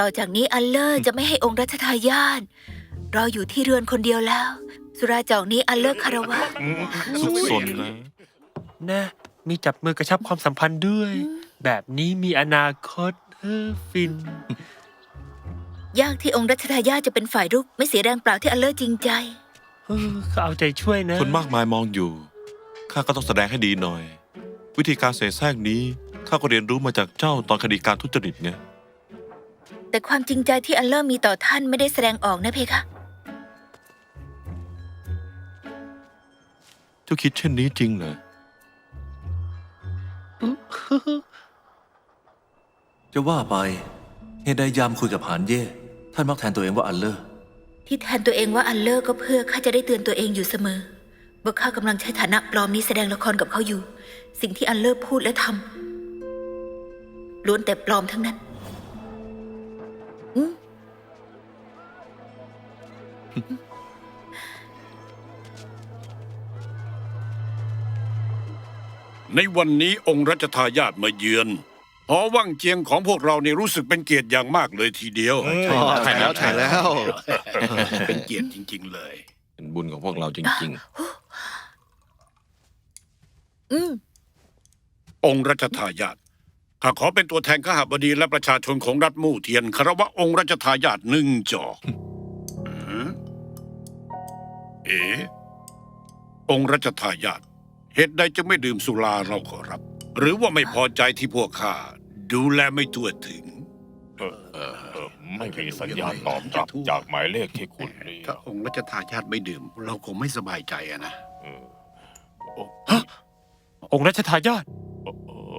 ต่อจากนี้อัลเลอร์จะไม่ให้องค์รัชทายาทรออยู่ที่เรือนคนเดียวแล้ว สุราจอกนี้อัลเลอร์คารวะ สุขสนนะนะ มีจับมือกระชับความสัมพันธ์ด้วย แบบนี้มีอนาคตเออฟิน ยากที่องค์รัชทายาทจะเป็นฝ่ายรุก ไม่เสียแรงเปล่าที่อัลเลอร์จริงใจ เออเขาเอาใจช่วยนะ คนมากมายมองอยู่ ข้าก็ต้องแสดงให้ดีหน่อย วิธีการเสแสร้งนี้ ข้าก็เรียนรู้มาจากเจ้าตอนคดีการทุจริตไง แต่ความจริงใจที่อัลเลอร์มีต่อท่านไม่ได้แสดงออกนะเพคะ เจ้าคิดเช่นนี้จริงเหรอ จะว่าไปเหตุใดยามคุยกับหานเย่ ท่านมักแทนตัวเองว่าอัลเลอร์ ที่แทนตัวเองว่าอัลเลอร์ก็เพื่อข้าจะได้เตือนตัวเองอยู่เสมอว่าข้ากำลังใช้ฐานะปลอมนี้แสดงละครกับเขาอยู่ สิ่งที่อัลเลอร์พูดและทำล้วนแต่ปลอมทั้งนั้น ในวันนี้องค์รัชทายาทมาเยือน หอว่างเจียงของพวกเราเนี่ยรู้สึกเป็นเกียรติอย่างมากเลยทีเดียว ใช่แล้วใช่แล้ว เป็นเกียรติจริง ๆ เลย เป็นบุญของพวกเราจริง อืม องค์รัชทายาทข้าขอเป็นตัวแทนข้าบดีและประชาชนของรัฐมู่เทียนคารวะองค์รัชทายาทหนึ่งจอกอืม เอ๋องค์รัชทายาทเหตุใดจะไม่ดื่มสุราเราขอรับ หรือว่าไม่พอใจที่พวกข้าดูแลไม่ทั่วถึงไม่มีสัญญาณตอบรับจากหมายเลขที่คุณเรียถ้ากองค์รัชทายาทไม่ดื่ม เราคงไม่สบายใจอะนะ เออองค์รัชทายาทเอ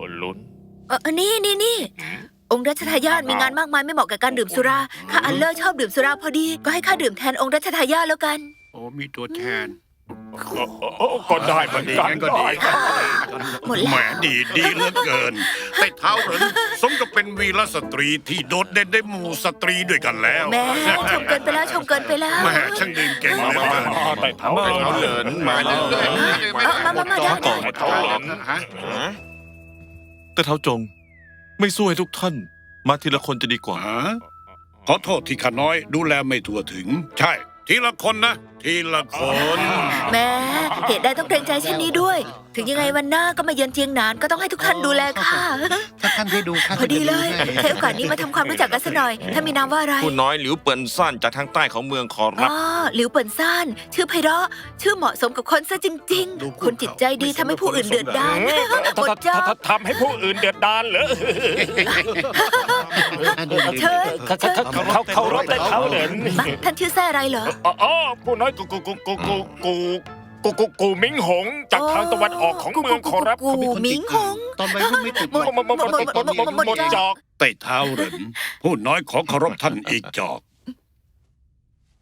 อลุ้น เออนี่นี่นี่องค์รัชทายาทมีงานมากมายไม่เหมาะกับการดื่มสุรา ข้าอัลเลอร์ชอบดื่มสุราพอดี ก็ให้ข้าดื่มแทนองค์รัชทายาทแล้วกัน โอ้มีตัวแทนเออก็ได้เหมือนกันงั้นก็ดีได้หมดแล้ว แหมดีดีเหลือเกินแต่เท้าเหรินสมกับเป็นวีรสตรีที่โดดเด่นได้หมู่สตรีด้วยกันแล้วแหม่ชมเกินไปแล้วชมเกินไปแล้ว แหม่ช่างดื่มเก่งมาเลยมานะมาแต่เท้ามาเหเท้าเหริรินนมาเรื่อยเอามามามาได้ก่อนได้เท้าเหรินฮะๆแต่เท้าจง ไม่สู้ให้ทุกท่าน มาทีละคนจะดีกว่า ฮะขอโทษที่ข้าน้อยดูแลไม่ทั่วถึง ใช่ ทีละคนนะ ทีละคนแหม่เหตุใดต้องเกรงใจเช่นนี้ด้วย ถึงยังไงวันหน้าก็มาเยือนเจียงหนานก็ต้องให้ทุกท่านดูแลค่ะ ถ้าท่านได้ดูข้าพอดีเลยใช้โอกาสนี้มาทำความรู้จักกันสักหน่อย ถ้ามีนามว่าอะไร ผู้น้อยหลิวเปิ่นซ่านจากทางใต้ของเมืองขออ๋รับอหลิวเปิ่นซ่าน ชื่อไพเราะ ชื่อเหมาะสมกับคนซะจริงๆคนจิตใจดีทำให้ผู้อื่นเดือดดาลหมดจอถ้าทำให้ผู้อื่นเดือดดาลเหรอเชิญเขาเขาเขาเขารบได้เขาเหรินมาท่านชื่อแซ่อะไรเหรอ อ๋อผู้น้อยโกูกูกูกูกูกกูกูกูมิงหงจากทางตะวันออกของเมืองขอรับกูมิงหงตอนไปรุ่นไม่ติดหมดหมดหมดหมดจอกเตะเท้าเหรินผู้น้อยขอเคารพท่านอีกจอก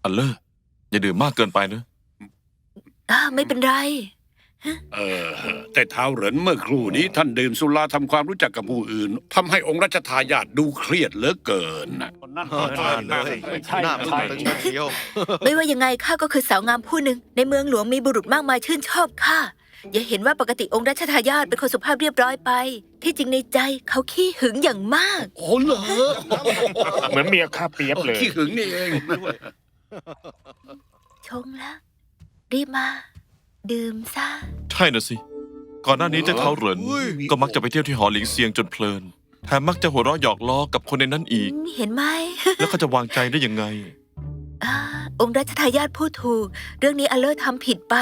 อัลเลอร์อย่าดื่มมากเกินไปนะไม่เป็นไร เออ แต่เท้าเหรินเมื่อครู่นี้ท่านดื่มสุราทำความรู้จักกับผู้อื่นทำให้องค์รัชทายาทดูเครียดเหลือเกินน่ะเลยหน้ามันตึงเที่ยวไม่ว่ายังไงข้าก็คือสาวงามผู้หนึ่ง ในเมืองหลวงมีบุรุษมากมายชื่นชอบข้าอย่าเห็นว่าปกติองค์รัชทายาทเป็นคนสุภาพเรียบร้อยไป ที่จริงในใจเขาขี้หึงอย่างมากโอ้เหรอเหมือนเมียข้าเปียบเลยขี้หึงนี่เองชงแล้วรีบมา ดื่มซะ ใช่นะสิ ก่อนหน้านี้เจ้าเท้าเหริน ก็มักจะไปเที่ยวที่หอหลิงเซียงจนเพลินแถมมักจะหัวเราะหยอกล้อกับคนในนั้นอีก เห็นไหม แล้วเขาจะวางใจได้ยังไงอาองค์รัชทายาทพูดถูก เรื่องนี้อัลเลอร์ทำผิดไป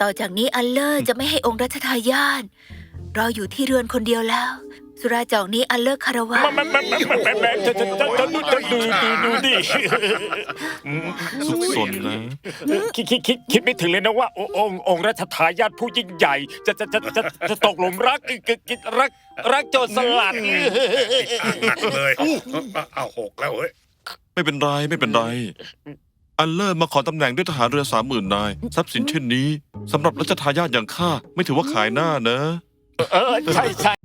ต่อจากนี้อัลเลอร์จะไม่ให้องค์รัชทายาทรออยู่ที่เรือนคนเดียวแล้ว สุราจอกนี้อัลเลอร์คารวะมันมันมันมันมันมันมันจะจะจะจะดูจะดูดูดูดิสุขสนนะ คิดคิดคิดคิดไม่ถึงเลยนะว่าองค์องค์องค์รัชทายาทผู้ยิ่งใหญ่ จะจะจะจะจะตกหลุมรักรักรักโจรสลัด เลยเอาหกแล้วเฮ้ยไม่เป็นไรไม่เป็นไร อัลเลอร์มาขอตำแหน่งด้วยทหารเรือสามหมื่นนายทรัพย์สินเช่นนี้สำหรับรัชทายาทอย่างข้าไม่ถือว่าขายหน้านะ เออใช่ใช่